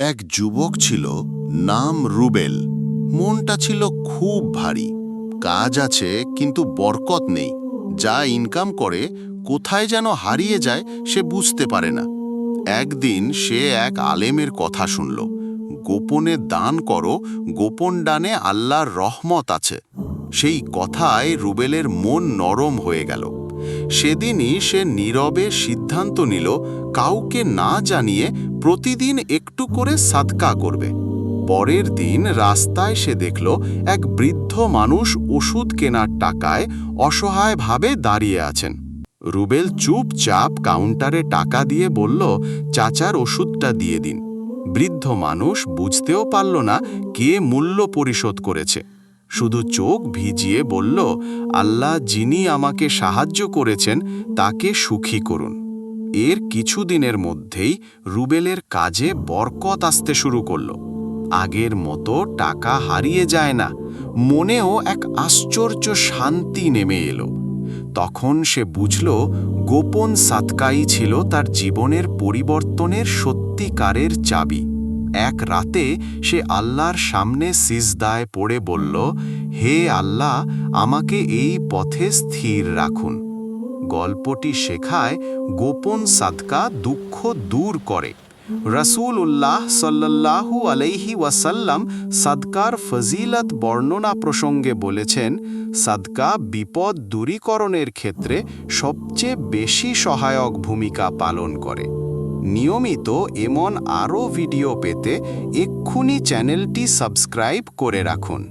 এক যুবক ছিল, নাম রুবেল। মনটা ছিল খুব ভারী। কাজ আছে, কিন্তু বরকত নেই। যা ইনকাম করে, কোথায় যেন হারিয়ে যায়, সে বুঝতে পারে না। একদিন সে এক আলেমের কথা শুনল। গোপনে দান করো, গোপন ডানে আল্লাহর রহমত আছে। সেই কথায় রুবেলের মন নরম হয়ে গেল। সেদিনই সে নীরবে সিদ্ধান্ত নিল, কাউকে না জানিয়ে প্রতিদিন একটু করে সাদকা করবে। পরের দিন রাস্তায় সে দেখল এক বৃদ্ধ মানুষ ওষুধ কেনার টাকায় অসহায়ভাবে দাঁড়িয়ে আছেন। রুবেল চুপচাপ কাউন্টারে টাকা দিয়ে বলল, চাচার ওষুধটা দিয়ে দিন। বৃদ্ধ মানুষ বুঝতেও পারল না কে মূল্য পরিশোধ করেছে। শুধু চোখ ভিজিয়ে বলল, আল্লাহ যিনি আমাকে সাহায্য করেছেন, তাকে সুখী করুন। এর কিছুদিনের মধ্যেই রুবেলের কাজে বরকত আসতে শুরু করল। আগের মতো টাকা হারিয়ে যায় না, মনেও এক আশ্চর্য শান্তি নেমে এলো। তখন সে বুঝল, গোপন সাতকাই ছিল তার জীবনের পরিবর্তনের সত্যিকারের চাবি। এক রাতে সে আল্লাহর সামনে সিজদায় পড়ে বলল, হে আল্লাহ, আমাকে এই পথে স্থির রাখুন। গল্পটি শেখায় গোপন সাদকা দুঃখ দূর করে। রসুল উল্লাহ সাল্লাল্লাহু আলাইহি ওয়াসাল্লাম সাদকার ফজিলত বর্ণনা প্রসঙ্গে বলেছেন, সাদকা বিপদ দূরীকরণের ক্ষেত্রে সবচেয়ে বেশি সহায়ক ভূমিকা পালন করে। নিয়মিত এমন আরও ভিডিও পেতে এক্ষুনি চ্যানেলটি সাবস্ক্রাইব করে রাখুন।